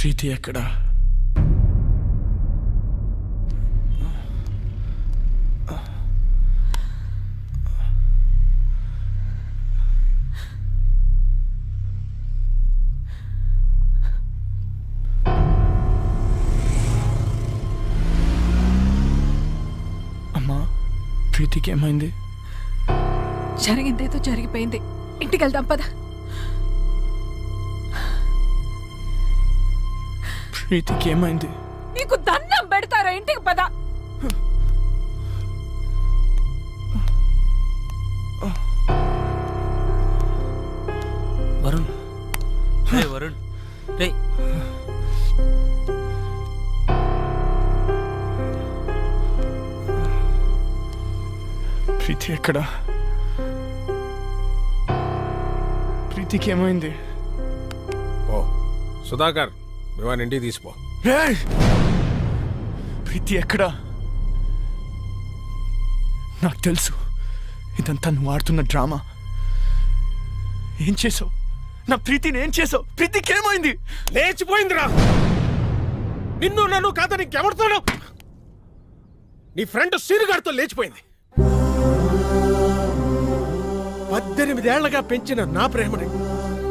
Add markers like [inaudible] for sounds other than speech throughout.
ప్రీతి ఎక్కడా అమ్మా ప్రీతికి ఏమైంది? జరిగిందేదో జరిగిపోయింది. ఇంటికి వెళ్దాం పదా. ప్రీతికి ఏమైంది నీకు దండం పెడతారా ఇంటికి పద. వరుణ్. రే వరుణ్. రే. ప్రీతి ఎక్కడా? ప్రీతికి ఏమైంది ఓ సుధాకర్. మేము ఇంటికి తీసిపో! ప్రీతి ఎక్కడా? నాకు తెలుసు. ఇదంతా నువ్వు ఆడుతున్న డ్రామా. ఏం చేసావు? నా ప్రీతిని ఏం చేసావు? ప్రీతికి ఏమైంది? లేచిపోయిందిరా! నిన్ను నన్ను కాదు నీకెవరితోనూ నీ ఫ్రెండ్ సీనుగాడితో లేచిపోయింది. పద్దెనిమిదేళ్ళగా పెంచిన నా ప్రేమని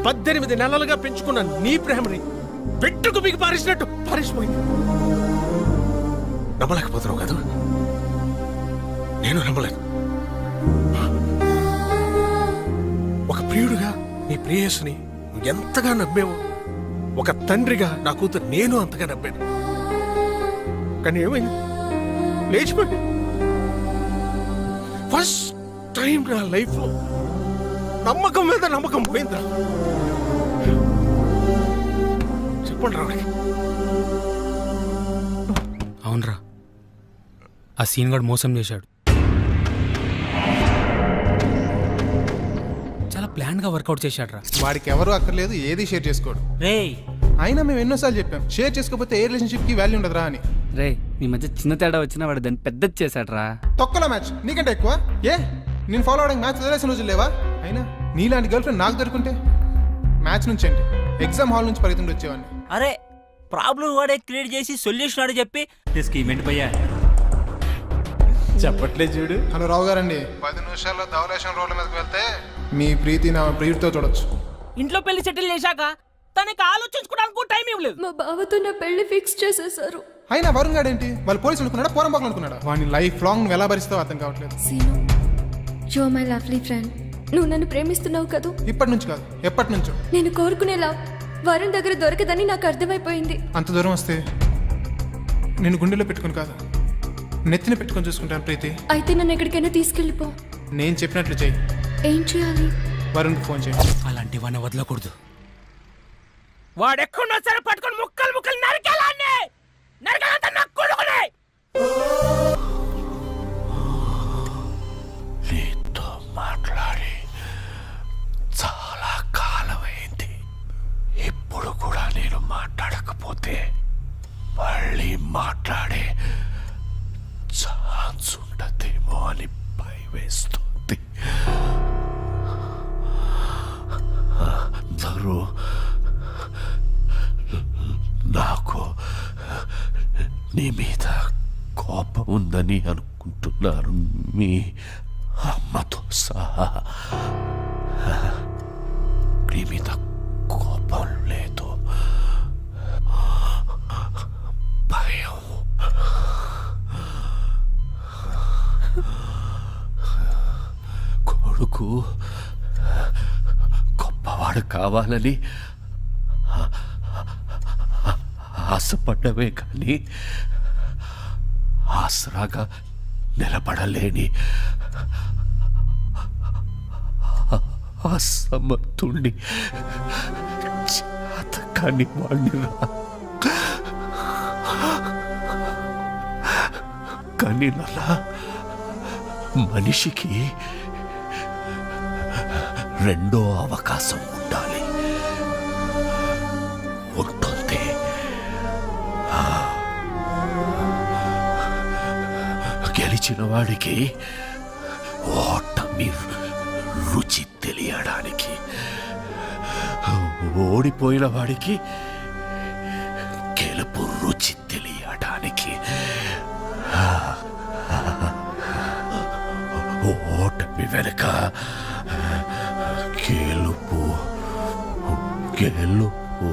పద్దెనిమిది నెలలుగా పెంచుకున్న నీ ప్రేమని పెట్టుకు మీకు పారేసినట్టు పారేసిపోయింది. నమ్మలేకపోతున్నావు కదా? నేను నమ్మలేదు ఒక ప్రియుడుగా నీ ప్రేయస్ని ఎంతగా నమ్మేవో ఒక తండ్రిగా నా కూతురు నేను అంతగా నమ్మాను. కానీ ఏమైంది? లేచిపోయింది. ఫస్ట్ టైం నా లైఫ్లో నమ్మకం మీద నమ్మకం పోయిందా? చెప్పండి అవునరా. ఆ సీన్ గడు మోసం చేశాడు. చాలా ప్లాన్గా వర్కౌట్ చేశాడు రా వాడికి ఎవరు అక్కర్లేదు ఏది షేర్ చేసుకోడు. రేయ్. అయినా మేము ఎన్నోసార్లు చెప్పాం షేర్ చేసుకోకపోతే ఏ రిలేషన్షిప్కి వాల్యూ ఉండదురా అని. రే నీ మధ్య చిన్న తేడా వచ్చినా వాడు దాన్ని పెద్దది చేశాడ్రా. తొక్కలో మ్యాచ్ నీకంటే ఎక్కువ? ఏ? నేను ఫాలో అవడానికి మ్యాచ్ వదిలేసిన రోజులు లేవా? అయినా నీలాంటి గర్ల్ ఫ్రెండ్ నాకు దొరుకుంటే మ్యాచ్ నుంచి అండి ఎగ్జామ్ హాల్ నుంచి పరిగెత్తుండి వచ్చేవాడిని. అరే ప్రాబ్లం వాడే క్రియేట్ చేసి సొల్యూషన్ ఆడే చెప్పి స్కీమ్ ఏంటి భయ్యా చెప్పట్లే చూడు. హలో రావు గారండి. పది నిమిషాల్లో ధవలేషన్ రోడ్ల మీదకి వెళ్తే మీ ప్రీతి నా ప్రియుడితో చూడొచ్చు. ఇంట్లో పెళ్ళి సెటిల్ చేశాక తనకి ఆలోచించుకోవడానికి టైం ఇవ్వలేదు. మా బావతో నా పెళ్ళి ఫిక్స్ చేసేసారు. అయినా వరుణ్ గాడు ఏంటి వాళ్ళు పోలీసులు అనుకున్నాడా? పోరం బాగులు అనుకున్నాడా? వాడిని లైఫ్ లాంగ్ నువ్వు ఎలా భరిస్తావో అర్థం కావట్లేదు. Seenu you my lovely friend. నువ్వు నన్ను ప్రేమిస్తున్నావు కదూ? ఇప్పటి నుంచి కాదు. ఎప్పటి నుంచో. నేను కోరుకునేలా వరుణ్ దగ్గర దొరకదని నాకు అర్థమైపోయింది. అంత దూరం వస్తే నేను గుండెలో పెట్టుకుని కాదు నెత్తిన పెట్టుకొని చూసుకుంటాను ప్రీతి. అయితే నన్ను ఎక్కడికైనా తీసుకెళ్ళిపో. నేను చెప్పినట్లు చెయ్యి. ఏం చేయాలి? వరుణ్కి ఫోన్ చేయి. అలాంటి వాడిని వదలకూడదు. వాడెక్కడున్నా సరే పట్టుకొని ముక్కలు ముక్కలు నరికేలాన్ని! నరకాలంతా లేకపోతే మళ్ళీ మాట్లాడే ఛాన్స్ ఉండదేమో అని భయవేస్తుంది అందరూ నాకు నీ మీద కోపం ఉందని అనుకుంటున్నారు. మీ అమ్మతో సహా. నీ మీద నాకు గొప్పవాడు కావాలని ఆశపడ్డమే కానీ ఆసరాగా నిలబడలేని అసమర్థుణ్ణి చేతకాని వాణ్ణి కానీ నల్లా మనిషికి రెండో అవకాశం ఉండాలి. ఉంటుంది గెలిచిన వాడికి ఓటమి రుచి తెలియడానికి ఓడిపోయిన వాడికి ഹലോ ഓ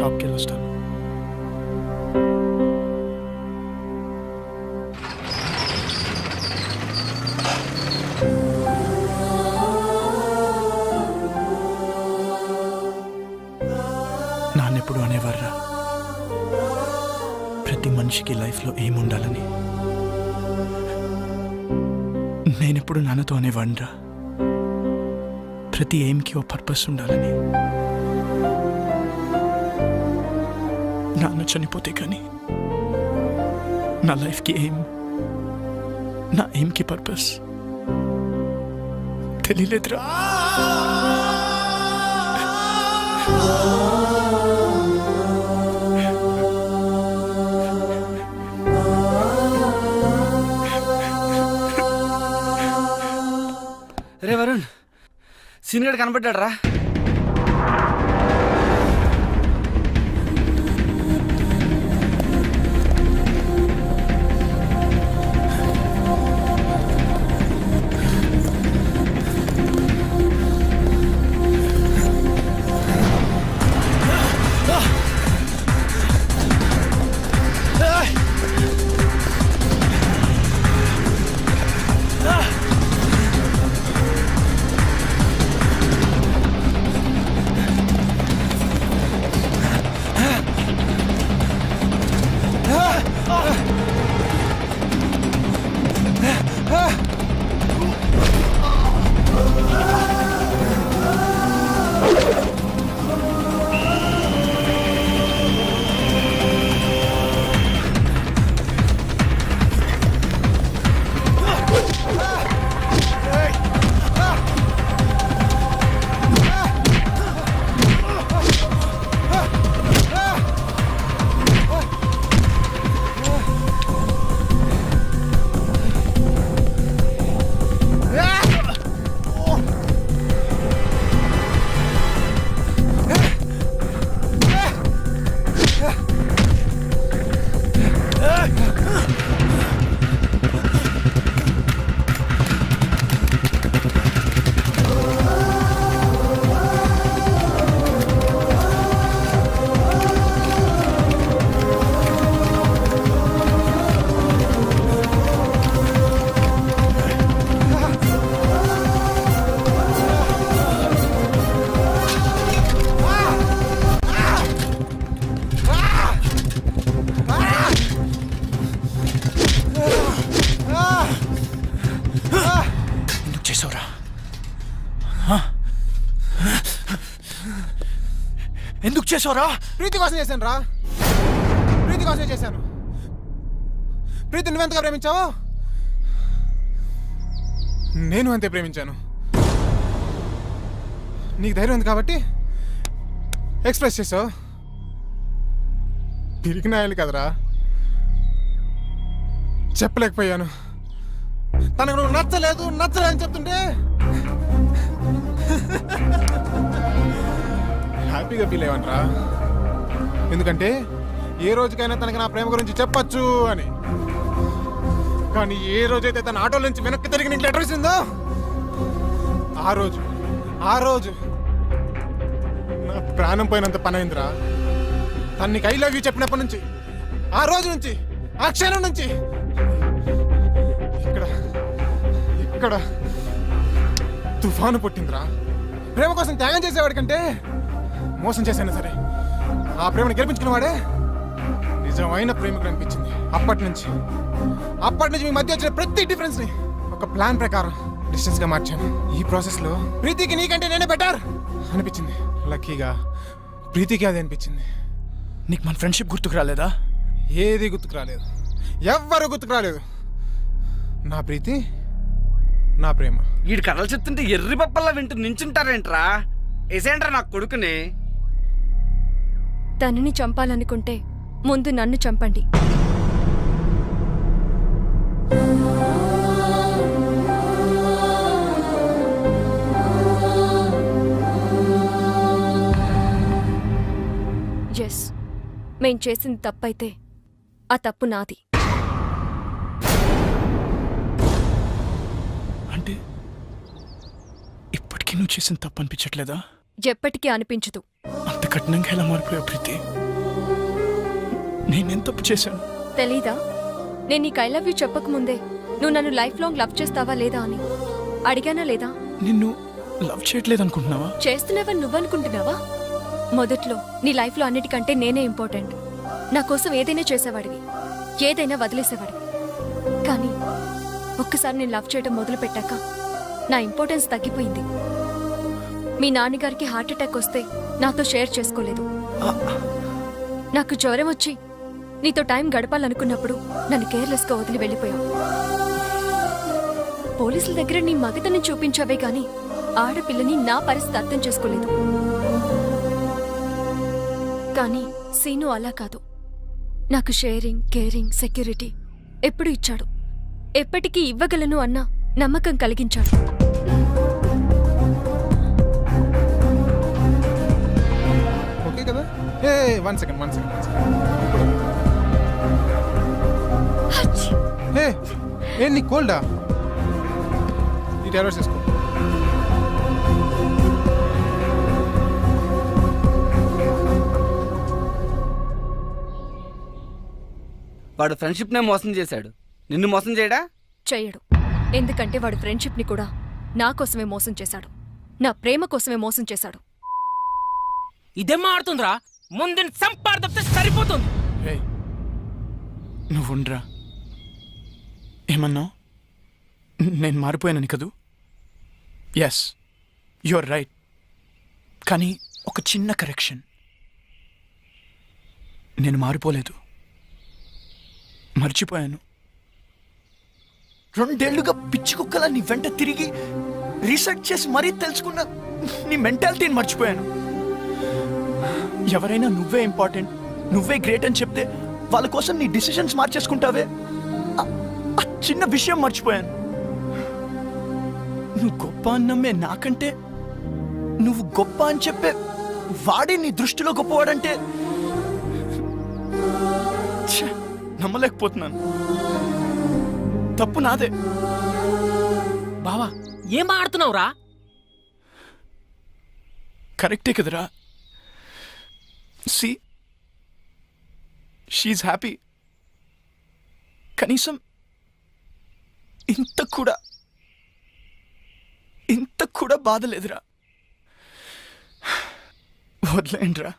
షాప్కి వెళ్ళొస్తాను నాన్నెప్పుడు అనేవారా ప్రతి మనిషికి లైఫ్లో ఏముండాలని? నేనెప్పుడు నాన్నతో అనేవాడిరా ప్రతి ఎయిమ్కి ఓ పర్పస్ ఉండాలని? నాన్న చనిపోతే కానీ నా లైఫ్కి ఎయిమ్ నా ఏంకి పర్పస్? తెలియలేదురా రే వరుణ్ సీన్ గడ్ కనబడ్డాడు రా చేసావురా ప్రీతి కోసం చేశాను రా. ప్రీతి కోసమే చేశాను. ప్రీతి నువ్వెంతగా ప్రేమించావు? నేను అంతే ప్రేమించాను. నీకు ధైర్యం ఉంది కాబట్టి ఎక్స్ప్రెస్ చేసావు పిరికినాయాలి కదరా. చెప్పలేకపోయాను. తనకు నువ్వు నచ్చలేదు నచ్చలేదు అని చెప్తుంటే హ్యాపీగా ఫీల్ అయ్యానరా ఎందుకంటే ఏ రోజుకైనా తనకి నా ప్రేమ గురించి చెప్పచ్చు అని. కానీ ఏ రోజైతే తన ఆటో నుంచి వెనక్కి తిరిగి నీకు లెటర్ ఇచ్చిందో ఆ రోజు ఆ రోజు నా ప్రాణం పోయినంత పని అయిందిరా. తను నీకు ఐ లవ్ యూ చెప్పినప్పటి నుంచి ఆ రోజు నుంచి ఆ క్షణం నుంచి ఇక్కడ ఇక్కడ తుఫాను పుట్టిందిరా. ప్రేమ కోసం త్యాగం చేసేవాడి కంటే మోసం చేశాను సరే. ఆ ప్రేమను గెలిపించుకున్నవాడే నిజమైన ప్రేమికుడు అనిపించింది. అప్పటి నుంచి. అప్పటి నుంచి మీ మధ్య వచ్చిన ప్రతి డిఫరెన్స్ని ఒక ప్లాన్ ప్రకారం డిస్టెన్స్గా మార్చాను. ఈ ప్రాసెస్లో ప్రీతికి నీకంటే నేనే బెటర్ అనిపించింది. లక్కీగా ప్రీతికి అది అనిపించింది. నీకు మన ఫ్రెండ్షిప్ గుర్తుకు రాలేదా? ఏది గుర్తుకు రాలేదు. ఎవ్వరు గుర్తుకు రాలేదు. నా ప్రీతి నా ప్రేమ. వీడి కథలు చెప్తుంటే ఎర్రి పప్పల్లా వింటూ నించుంటారేంట్రా? ఏసేంట్రా నా కొడుకుని? తనని చంపాలనుకుంటే ముందు నన్ను చంపండి. ఎస్ మేం చేసింది తప్పైతే ఆ తప్పు నాది. అంటే ఇప్పటికీ నువ్వు చేసిన తప్పు అనిపించట్లేదా? ఎప్పటికీ అనిపించదు. కఠినంగా ఎలా మారిపోయావు ప్రీతి? నేనేం తప్పు చేశాను? తెలీదా? నేను నీకు ఐ లవ్ యూ చెప్పకముందే నువ్వు నన్ను లైఫ్ లాంగ్ లవ్ చేస్తావా లేదా అని? అడిగానా లేదా? నిన్ను లవ్ చేయట్లేదు అనుకుంటున్నావా చేస్తున్నావని నువ్వనుకుంటున్నావా? మొదట్లో నీ లైఫ్లో అన్నిటికంటే నేనే ఇంపార్టెంట్ నా కోసం ఏదైనా చేసేవాడివి. ఏదైనా వదిలేసేవాడివి. కానీ ఒక్కసారి నేను లవ్ చేయడం మొదలు పెట్టాక నా ఇంపార్టెన్స్ తగ్గిపోయింది. మీ నాన్నగారికి హార్ట్ అటాక్ వస్తే నాతో షేర్ చేసుకోలేదు. నాకు జ్వరం వచ్చి నీతో టైం గడపాలనుకున్నప్పుడు నన్ను కేర్లెస్గా వదిలి వెళ్ళిపోయావు. పోలీసుల దగ్గర నీ మగతను చూపించావే గాని ఆడపిల్లని నా పరిస్థితి అర్థం చేసుకోలేదు. కానీ సీను అలా కాదు. నాకు షేరింగ్ కేరింగ్ సెక్యూరిటీ ఎప్పుడు ఇచ్చాడు. ఎప్పటికీ ఇవ్వగలను అన్న నమ్మకం కలిగించాడు. ఏ వన్ సెకండ్ వన్ సెకండ్! ఏ ఏ నీ కోల్డా ఈ తీసుకో వాడు ఫ్రెండ్షిప్ నే మోసం చేశాడు. నిన్ను మోసం చేయడా? చెయ్యడు. ఎందుకంటే వాడు ఫ్రెండ్షిప్ని కూడా నా కోసమే మోసం చేశాడు. నా ప్రేమ కోసమే మోసం చేశాడు. ఇదేం ఆడుతుందిరా ముందు సంపాడు సరిపోతుంది. నువ్వుండ్రా. నువ్వు ఉండరా ఏమన్నావు? నేను మారిపోయానని కదూ? ఎస్ ఆర్ రైట్ కానీ ఒక చిన్న కరెక్షన్ నేను మారిపోలేదు. మర్చిపోయాను. రెండేళ్ళుగా పిచ్చి కుక్కలా నీ వెంట తిరిగి రీసెర్చ్ చేసి మరీ తెలుసుకున్న నీ మెంటాలిటీని మర్చిపోయాను. ఎవరైనా నువ్వే ఇంపార్టెంట్ నువ్వే గ్రేట్ అని చెప్తే వాళ్ళ కోసం నీ డిసిషన్స్ మార్చేసుకుంటావే? చిన్న విషయం మర్చిపోయాను. నువ్వు గొప్ప అన్నమ్మే నాకంటే నువ్వు గొప్ప అని చెప్పే వాడే నీ దృష్టిలో గొప్పవాడంటే నమ్మలేకపోతున్నాను. తప్పు నాదే. బావా ఏం ఆడుతున్నావురా కరెక్టే కదరా. సి షీఈ్ హ్యాపీ కనీసం ఇంత కూడా ఇంత కూడా బాధ లేదురా. వదిలేండిరా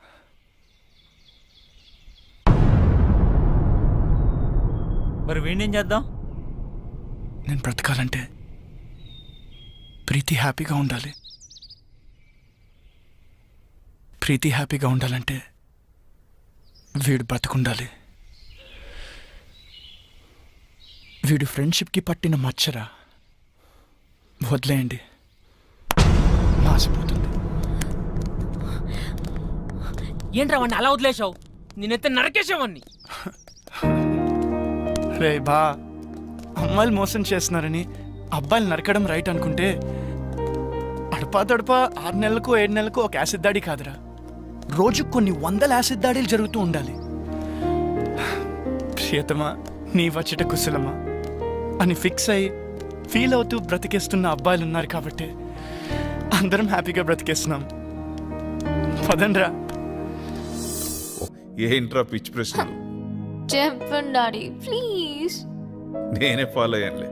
మరి వీణేం చేద్దాం? నేను బ్రతకాలంటే ప్రీతి హ్యాపీగా ఉండాలి. ప్రీతి హ్యాపీగా ఉండాలంటే వీడు బతుకుండాలి వీడు ఫ్రెండ్షిప్కి పట్టిన మచ్చరా. వదిలేయండి. మాసిపోతుంది ఏంట్రా వాడిని అలా వదిలేసావు నేనైతే నరకేసేవాడిని రే బా అమ్మాయిలు మోసం చేస్తున్నారని అబ్బాయిలు నరకడం రైట్ అనుకుంటే అడపా తడపా ఆరు నెలలకు ఏడు నెలలకు ఒక యాసిడ్ దాడి కాదురా. రోజు కొన్ని వందల యాసిడ్ దాడులు జరుగుతూ ఉండాలి. ప్రియతమా నీ వచ్చట కుశలమా? అని ఫిక్స్ అయి ఫీల్ అవుతూ బ్రతికేస్తున్న అబ్బాయిలు ఉన్నారు కాబట్టి అందరం హ్యాపీగా బ్రతికేస్తున్నాం. పదండ్రా. ఏంట్రా పిచ్చి ప్రశ్నలు? చెప్పండి డాడీ ప్లీజ్. నేనే ఫాలో అయ్యానులే.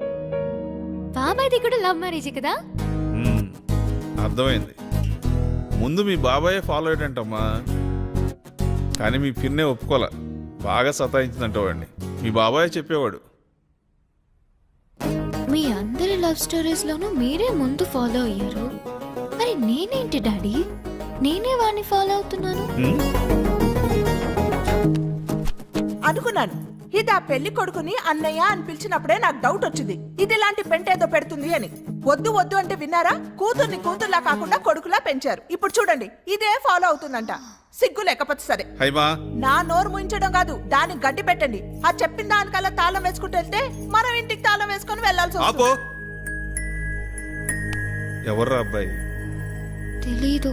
బాబాయ్ది కూడా లవ్ మ్యారేజ్ కదా. అర్థమైంది. ముందు మీ బాబాయే ఫాలో అయ్యాడంటమ్మా. కానీ మీ పిన్నే ఒప్పుకోలే. బాగా సతాయించిందంట వాడిని. మీ బాబాయే చెప్పేవాడు. మీ అందరి లవ్ స్టోరీస్ లోనూ మీరే ముందు ఫాలో అయ్యారు. మరి నేనేంటి డాడీ? నేనే వాడిని ఫాలో అవుతున్నాను? అనుకున్నాను. ఇది ఆ పెళ్ళి కొడుకుని అన్నయ్య అని పిలిచినప్పుడే నాకు డౌట్ వచ్చింది. ఇది ఇలాంటి పెంటేదో పెడుతుంది అని. వద్దు వద్దు అంటే విన్నారా? కూతుర్ని కూతుర్లా కాకుండా కొడుకులా పెంచారు. ఇప్పుడు చూడండి ఇదే ఫాలో అవుతుందంట. సిగ్గు లేకపోతే సరే. నా నోరు ముయించడం కాదు దానికి గడ్డి పెట్టండి. ఆ చెప్పిన దానికల్లా తాళం వేసుకుంటూ వెళ్తే మనం ఇంటికి తాళం వేసుకొని వస్తుంది. ఎవర్రా అబ్బాయి? తెలీదు.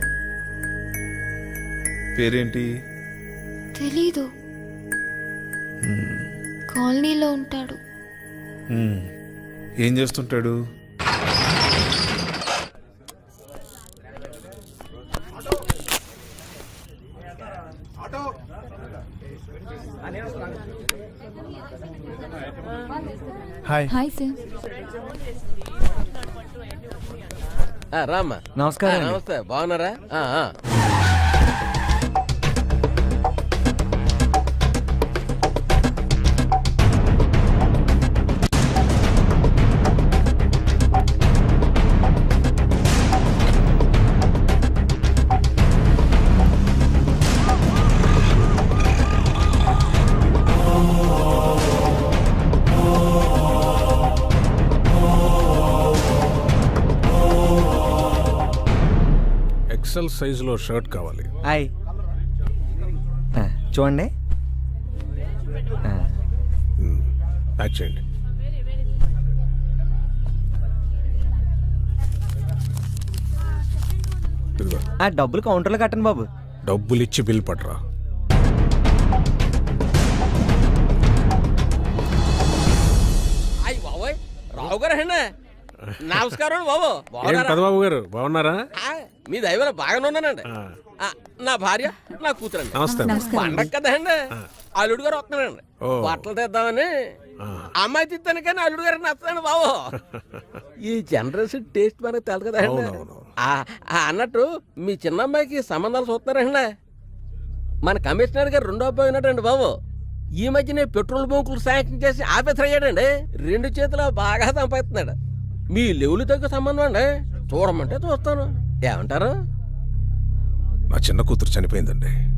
పేరేంటి? తెలీదు. కాలనీలో ఉంటాడు. ఏం చేస్తుంటాడు? హాయ్ హాయ్ సార్ రామ్మా. నమస్కారం. నమస్తే. బాగున్నారా? సైజులో షర్ట్ కావాలి. హాయ్. ఆ, చూడండి. ఆ, ప్యాక్ చేయండి. ఇదిగో. ఆ డబ్బులు కౌంటర్లో కట్టండి బాబు. డబ్బులు ఇచ్చి బిల్ పడరా అయ్యి బాబోయ్ రావు గారు నమస్కారం బాబు. ఏం బాగున్నారా? పెదబాబు గారు? బాగున్నారా? ఆ, మీ దైవం బాగానే ఉన్నానండి. ఆ, నా భార్య నా కూతురండి. నమస్తే అమ్మా. పండగ కదండి. అల్లుడు గారు వస్తున్నానండి ఓ. బట్టలు తెద్దామని. ఆ. అమ్మాయి తిత్తాను కానీ అల్లుడు గారు నచ్చాను బాబు. ఈ జనరేషన్ టేస్ట్ మనకు తెలదు కదండి. అవునవును. ఆ, ఆ, అన్నట్టు మీ చిన్న అమ్మాయికి సంబంధాలు చూస్తున్నారండి. మన కమిషనర్ గారు రెండో అబ్బాయి ఉన్నాడండి బాబు. ఈ మధ్యనే పెట్రోల్ బంకులు శాంక్షన్ చేసి ఆఫీసర్ అయ్యాడండి రెండు చేతులు బాగా సంపాదిస్తున్నాడు. మీ లెవెల్ తగ్గ సంబంధం అండి. చూడమంటే చూస్తాను. ఏమంటారు? నా చిన్న కూతురు చనిపోయిందండి.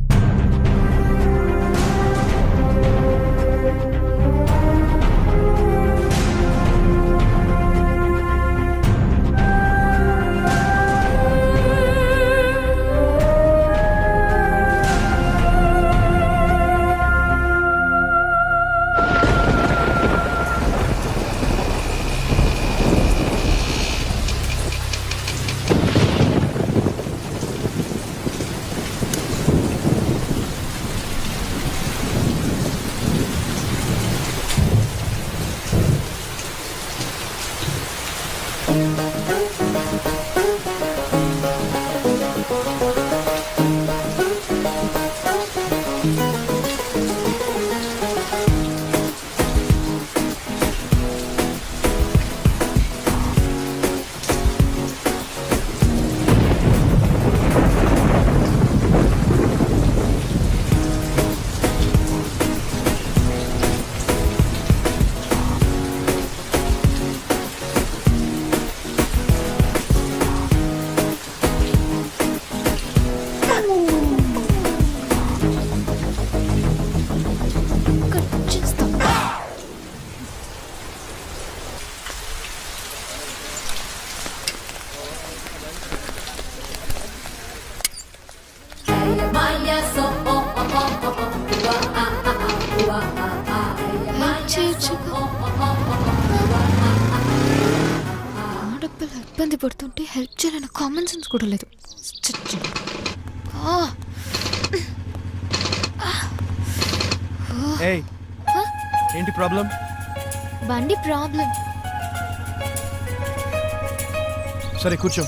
సరే కూర్చో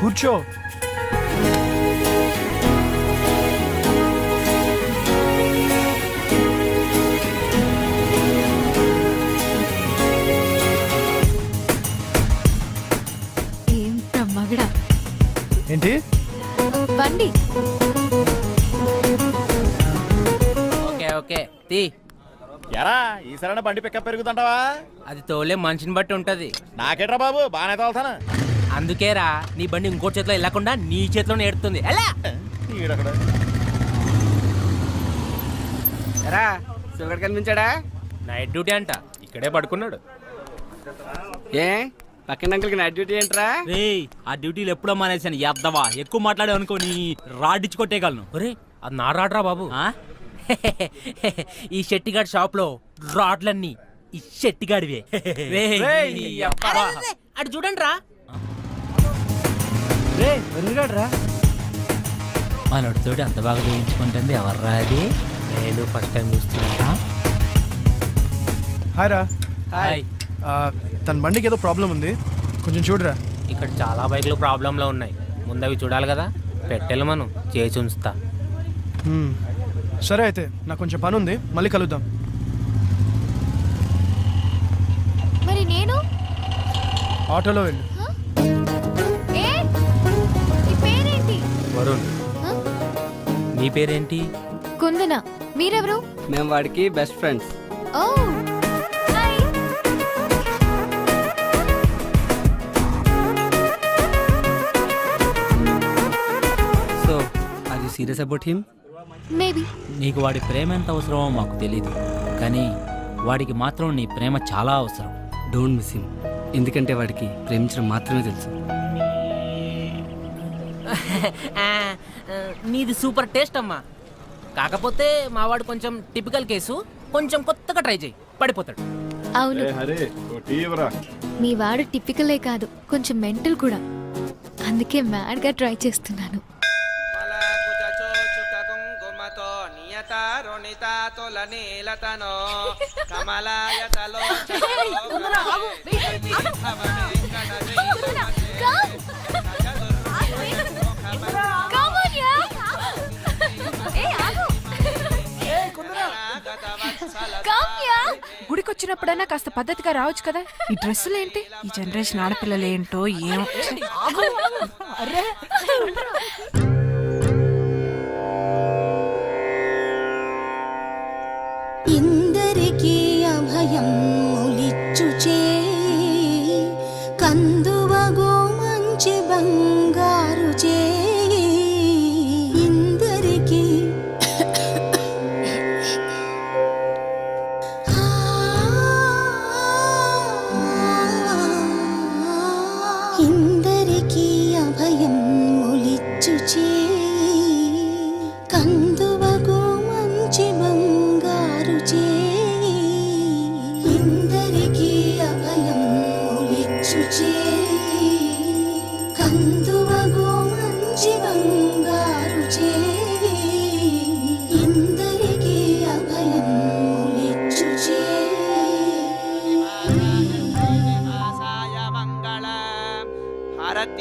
కూర్చో ఏం బ్రహ్మగడా ఏంటి? బండి. Okay okay. తీ. ఎరా ఈసారైనా బండి పికప్ పెరుగుతుంటావా? అది తోలే మనిషిని బట్టి ఉంటది. నాకేట్రా బాబు బాగానే తోలుతాను. అందుకేరా నీ బండి ఇంకో చేతిలో వెళ్ళకుండా నీ చేతిలో ఏడుతుంది. ఎలా? ఈడొకడు. ఎరా సుగర్ కనిపించాడా? నైట్ డ్యూటీ అంట ఇక్కడే పడుకున్నాడు. ఏ పక్కన అంకుల్కి నైట్ డ్యూటీ ఏంట్రా? రేయ్ ఆ డ్యూటీలు ఎప్పుడో మానేశాను. ఎద్దవా ఎక్కువ మాట్లాడే అనుకో నీ రాడ్డిచ్చి కొట్టేయగలను. ఒరే అది నా రాడ్రా బాబు. [laughs] ఈ షెట్టిగాడి షాప్లో రాడ్లన్నీ ఈ షెట్టిగాడివే. [laughs] అటు చూడండి రా మనోడితోటి అంత బాగా చేయించుకుంటుంది ఎవర్రా అది? నేను ఫస్ట్ టైం చూస్తున్నా. హాయ్ రా. హాయ్ తన బండికి ఏదో ప్రాబ్లం ఉంది. కొంచెం చూడరా. ఇక్కడ చాలా బైక్లు ప్రాబ్లంలో ఉన్నాయి. ముందు అవి చూడాలి కదా. పెట్టెలు మనం చేసి ఉంచుతా. హ్మ్. సరే అయితే నాకు కొంచెం పని ఉంది మళ్ళీ కలుద్దాం. మరి నేను? ఆటోలో వెళ్ళు. ఏ? పేరేంటి? వరుణ్. హ? నీ పేరేంటి? కుందన మీరెవరు? మేము వాడికి బెస్ట్ ఫ్రెండ్స్. ఓ హాయ్. సో అది సీరియస్ అబౌట్ హిమ్? మేబీ నీకు వాడి ప్రేమ ఎంత అవసరమో మాకు తెలియదు కానీ వాడికి మాత్రం నీ ప్రేమ చాలా అవసరం. డోంట్ మిస్ హిమ్ ఎందుకంటే వాడికి ప్రేమించడం మాత్రమే తెలుసు. [laughs] నీది సూపర్ టేస్ట్ అమ్మా. కాకపోతే మావాడు కొంచెం టిపికల్ కేసు. కొంచెం కొత్తగా ట్రై చేయి. పడిపోతాడు. అవును. మీ వాడు టిపికలే కాదు కొంచెం మెంటల్ కూడా. అందుకే మ్యాడ్గా ట్రై చేస్తున్నాను. [laughs] గుడికొచ్చినప్పుడైనా కాస్త పద్ధతిగా రావచ్చు కదా? ఈ డ్రెస్సులు ఏంటి? ఈ జనరేషన్ ఆడపిల్లలు ఏంటో ఏం ఇందరికీ [laughs]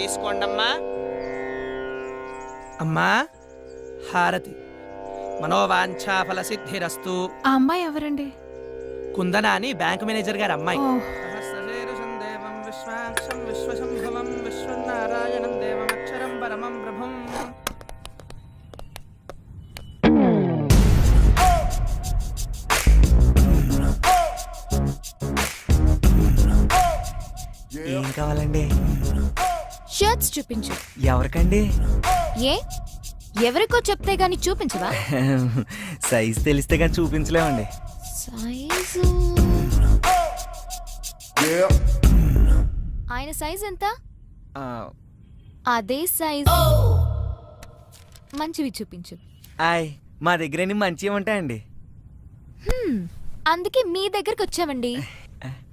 తీసుకోండమ్మా. అమ్మా హారతి. మనోవాంఛా ఫల సిద్ధిరస్తు ఆ అమ్మాయి ఎవరండి? కుందన అని బ్యాంక్ మేనేజర్ గారి అమ్మాయి. ఓ, సహస్రశీర్షం దేవం విశ్వాక్షం విశ్వశంభవం విశ్వనారాయణం దేవమక్షరం పరమం ప్రభుం. ఏం కావాలండి? షర్ట్స్ చూపించు. ఎవరికండి? ఏ? ఎవరికో చెప్తే గాని చూపించవా? సైజ్ తెలిస్తే కానీ చూపించలేమండి. సైజు. ఆయన సైజ్ ఎంత? అదే సైజ్. మంచివి చూపించు. ఆయ్ మా దగ్గర ఎన్ని మంచివి ఉంటాయండి. అందుకే మీ దగ్గరకు వచ్చామండి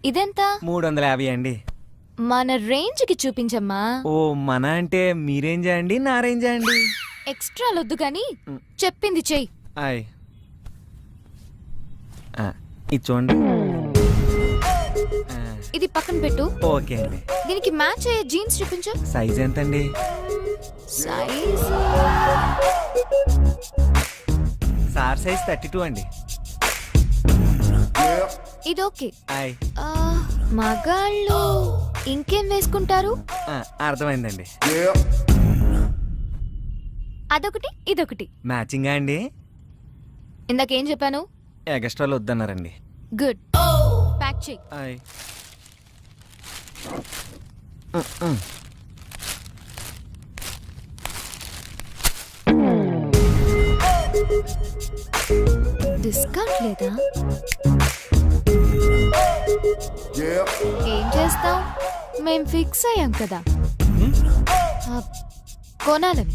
ఇదెంత? మూడు వందల యాభై అండి. మన రేంజ్కి చూపించమ్మా. ఓ మన అంటే మీరేం చేయండి నా రేంజ్ చేయండి? ఎక్స్ట్రా లొద్దు కానీ చెప్పింది చెయ్యి. ఆయ్. ఆ, ఇది చూడండి. ఇది పక్కన పెట్టు. ఓకే అండి. దీనికి మ్యాచ్ అయ్యే జీన్స్ చూపించు. సైజ్ ఎంతండి? Size? Sir size thirty two అండి. ఇది ఓకే. ఆ, మగాళ్ళు ఇంకేం వేసుకుంటారు? ఆ, అర్థమైందండి. అదొకటి ఇదొకటి. మ్యాచింగా అండి? ఇందాకేం చెప్పాను? ఎగస్ట్రాలు వద్దన్నారండి. గుడ్. ప్యాక్ చెయ్యి డిస్కౌంట్ లేదా? ఏం చేస్తాం మేం ఫిక్స్ అయ్యాం కదా. ఆ, కొనాలని.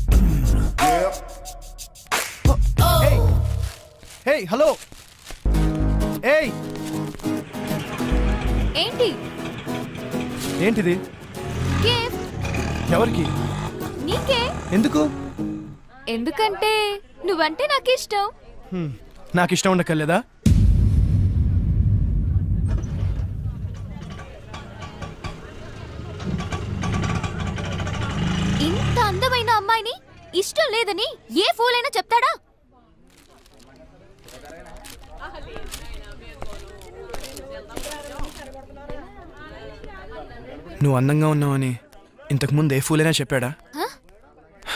Hey hello. ఏయ్. ఏంటి? ఏంటిది? గిఫ్ట్ ఎవరికి? నీకే. ఎందుకు? ఎందుకంటే నువ్వంటే నాకు ఇష్టం నాకు ఇష్టం ఉండక్కర్లేదా? ఇంత అందమైన అమ్మాయిని ఇష్టం లేదని ఏ ఫూలైనా చెప్తాడా? నువ్వు అందంగా ఉన్నావని ఇంతకుముందు ఏ ఫూలైనా చెప్పాడా?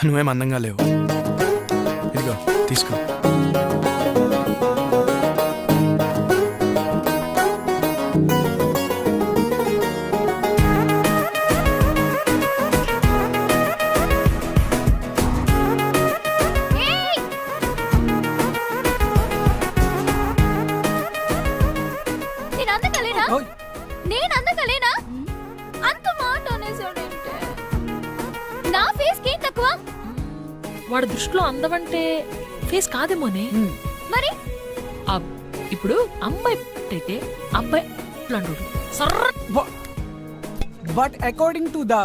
నువ్వేం అందంగా లేవు. ఇదిగో తీసుకో. కాదేమోనే మరి? ఇప్పుడు అమ్మాయి అయితే అబ్బాయి సర్ర. But according to the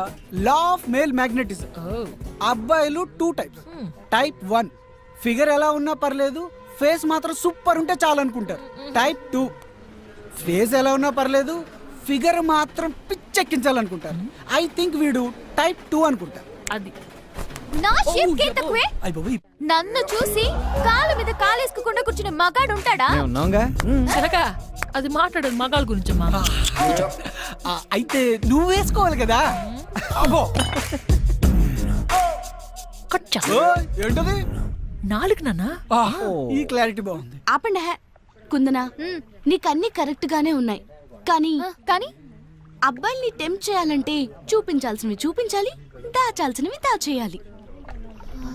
law of male magnetism అబ్బాయిలు two types type one figure ఎలా ఉన్నా పర్లేదు ఫేస్ మాత్రం సూపర్ ఉంటే చాలు అనుకుంటారు. టైప్ టూ ఫేస్ ఎలా ఉన్నా పర్లేదు ఫిగర్ మాత్రం పిచ్చెక్కించాలనుకుంటారు. ఐ థింక్ వీడు టైప్ టూ అనుకుంటారు. అది. నా షేప్కి తక్కువే నన్ను చూసి కాలు మీద కాలేసుకోకుండా కూర్చునే మగాడు ఉంటాడా? ఉన్నాగా? చిలక అది మాట్లాడదు మగాళ్ళ గురించమ్మా. అయితే నువ్వు వేసుకోవాలి కదా? అబ్బో. కట్ చేస్తా. ఏంటది? నాలుగు నాన్న? ఈ క్లారిటీ బాగుంది. ఆపండి హే. కుందనా నీకన్నీ కరెక్ట్ గానే ఉన్నాయి. కానీ ఆ, కానీ? అబ్బాయిల్ని టెంప్ట్ చేయాలంటే చూపించాల్సినవి చూపించాలి దాచాల్సినవి దాచేయాలి. ആ.